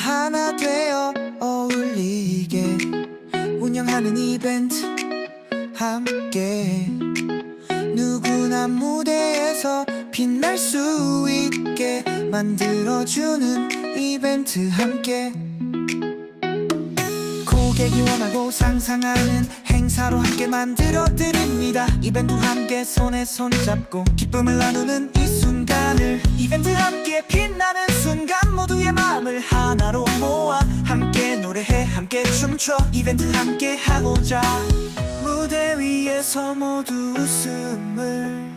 하나 되어 어울리게 운영하는 이벤트 함께. 누구나 무대에서 빛날 수 있게 만들어주는 이벤트 함께. 고객이 원하고 상상하는 행사로 함께 만들어 드립니다. 이벤트 함께 손에 손 잡고 기쁨을 나누는 이 순간을 하나로 모아 함께 노래해 함께 춤춰 이벤트 함께 하고자. 무대 위에서 모두 웃음을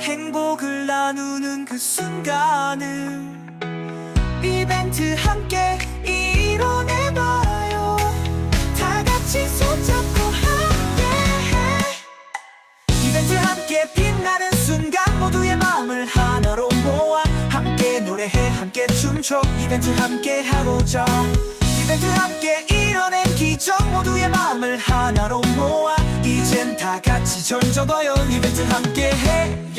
행복을 나누는 그 순간을. 이벤트 함께 노래해 함께 춤춰. 이벤트 함께 하고자 이벤트 함께 이뤄낸 기적 모두의 마음을 하나로 모아. 이젠 다 같이 절 접어요. 이벤트 함께 해